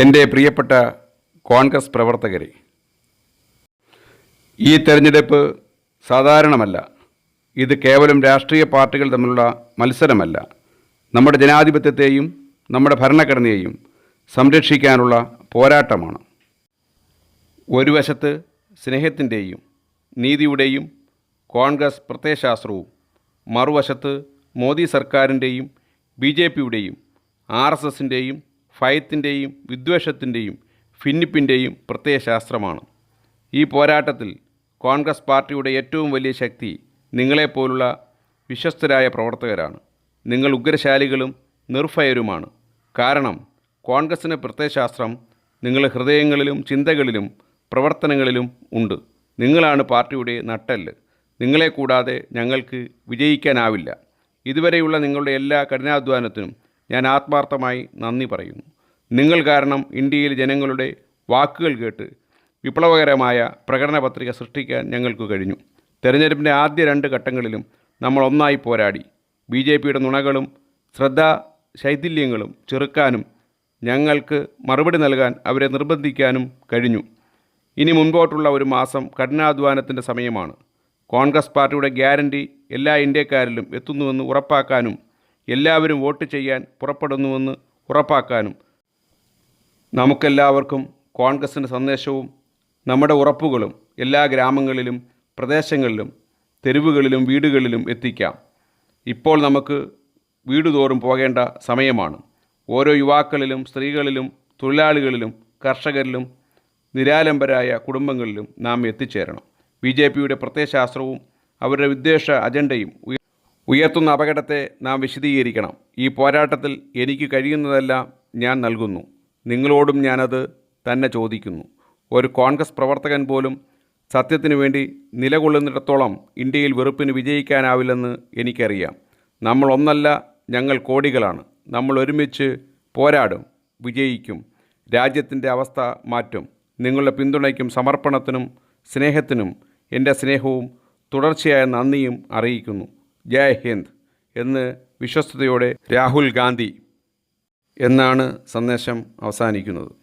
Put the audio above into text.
എന്റെ പ്രിയപ്പെട്ട കോൺഗ്രസ് പ്രവർത്തകരെ ഈ തെരഞ്ഞെടുപ്പ് സാധാരണമല്ല. ഇത് കേവലം രാഷ്ട്രീയ പാർട്ടികൾ തമ്മിലുള്ള മത്സരമല്ല. നമ്മുടെ ജനാധിപത്യത്തെയും നമ്മുടെ ഭരണഘടനയെയും സംരക്ഷിക്കാനുള്ള പോരാട്ടമാണ്. ഒരു വശത്ത് സ്നേഹത്തിന്റെയും നീതിയുടെയും കോൺഗ്രസ് പ്രത്യയശാസ്ത്രവും മറുവശത്ത് മോദി സർക്കാരിന്റെയും ബി ജെ പിയുടെയും ആർ എസ് എസിന്റെയും ഭയത്തിന്റെയും വിദ്വേഷത്തിന്റെയും ഭിന്നിപ്പിന്റെയും പ്രത്യയശാസ്ത്രമാണ്. ഈ പോരാട്ടത്തിൽ കോൺഗ്രസ് പാർട്ടിയുടെ ഏറ്റവും വലിയ ശക്തി നിങ്ങളെപ്പോലുള്ള വിശ്വസ്തരായ പ്രവർത്തകരാണ്. നിങ്ങൾ ഉഗ്രശാലികളും നിർഭയരുമാണ്. കാരണം കോൺഗ്രസിന് പ്രത്യയശാസ്ത്രം നിങ്ങളുടെ ഹൃദയങ്ങളിലും ചിന്തകളിലും പ്രവർത്തനങ്ങളിലും ഉണ്ട്. നിങ്ങളാണ് പാർട്ടിയുടെ നട്ടെല്ല്. നിങ്ങളെ കൂടാതെ ഞങ്ങൾക്ക് വിജയിക്കാനാവില്ല. ഇതുവരെയുള്ള നിങ്ങളുടെ എല്ലാ കഠിനാധ്വാനത്തിനും ഞാൻ ആത്മാർത്ഥമായി നന്ദി പറയുന്നു. നിങ്ങൾ കാരണം ഇന്ത്യയിലെ ജനങ്ങളുടെ വാക്കുകൾ കേട്ട് വിപ്ലവകരമായ പ്രകടന പത്രിക സൃഷ്ടിക്കാൻ ഞങ്ങൾക്ക് കഴിഞ്ഞു. തെരഞ്ഞെടുപ്പിന്റെ ആദ്യ രണ്ട് ഘട്ടങ്ങളിലും നമ്മൾ ഒന്നായി പോരാടി. ബി ജെ പിയുടെ നുണകളും ശ്രദ്ധാ ശൈഥില്യങ്ങളും ചെറുക്കാനും ഞങ്ങൾക്ക് മറുപടി നൽകാൻ അവരെ നിർബന്ധിക്കാനും കഴിഞ്ഞു. ഇനി മുൻപോട്ടുള്ള ഒരു മാസം കഠിനാധ്വാനത്തിന്റെ സമയമാണ്. കോൺഗ്രസ് പാർട്ടിയുടെ ഗ്യാരണ്ടി എല്ലാ ഇന്ത്യക്കാരിലും എത്തുന്നുവെന്ന് ഉറപ്പാക്കാനും എല്ലാവരും വോട്ട് ചെയ്യാൻ പുറപ്പെടുന്നുവെന്ന് ഉറപ്പാക്കാനും നമുക്കെല്ലാവർക്കും കോൺഗ്രസിന്റെ സന്ദേശവും നമ്മുടെ ഉറപ്പുകളും എല്ലാ ഗ്രാമങ്ങളിലും പ്രദേശങ്ങളിലും തെരുവുകളിലും വീടുകളിലും എത്തിക്കാം. ഇപ്പോൾ നമുക്ക് വീടുതോറും പോകേണ്ട സമയമാണ്. ഓരോ യുവാക്കളിലും സ്ത്രീകളിലും തൊഴിലാളികളിലും കർഷകരിലും നിരാലംബരായ കുടുംബങ്ങളിലും നാം എത്തിച്ചേരണം. ബി ജെ പിയുടെ പ്രത്യയശാസ്ത്രവും അവരുടെ വിദ്വേഷ അജണ്ടയും ഉയ- ഉയർത്തുന്ന അപകടത്തെ നാം വിശദീകരിക്കണം. ഈ പോരാട്ടത്തിൽ എനിക്ക് കഴിയുന്നതെല്ലാം ഞാൻ നൽകുന്നു. നിങ്ങളോടും ഞാനത് തന്നെ ചോദിക്കുന്നു. ഒരു കോൺഗ്രസ് പ്രവർത്തകൻ പോലും സത്യത്തിനു വേണ്ടി നിലകൊള്ളുന്നിടത്തോളം ഇന്ത്യയിൽ വെറുപ്പിന് വിജയിക്കാനാവില്ലെന്ന് എനിക്കറിയാം. നമ്മൾ ഒന്നല്ല ഞങ്ങൾ കോടികളാണ്. നമ്മൾ ഒരുമിച്ച് പോരാടും വിജയിക്കും. രാജ്യത്തിന്റെ അവസ്ഥ മാറ്റും. നിങ്ങളുടെ പിന്തുണയ്ക്കും സമർപ്പണത്തിനും സ്നേഹത്തിനും എന്റെ സ്നേഹവും തുടർച്ചയായ നന്ദിയും അറിയിക്കുന്നു. ജയ് ഹിന്ദ് എന്ന് വിശ്വസ്തയോടെ രാഹുൽ ഗാന്ധി എന്നാണ് സന്ദേശം അവസാനിക്കുന്നത്.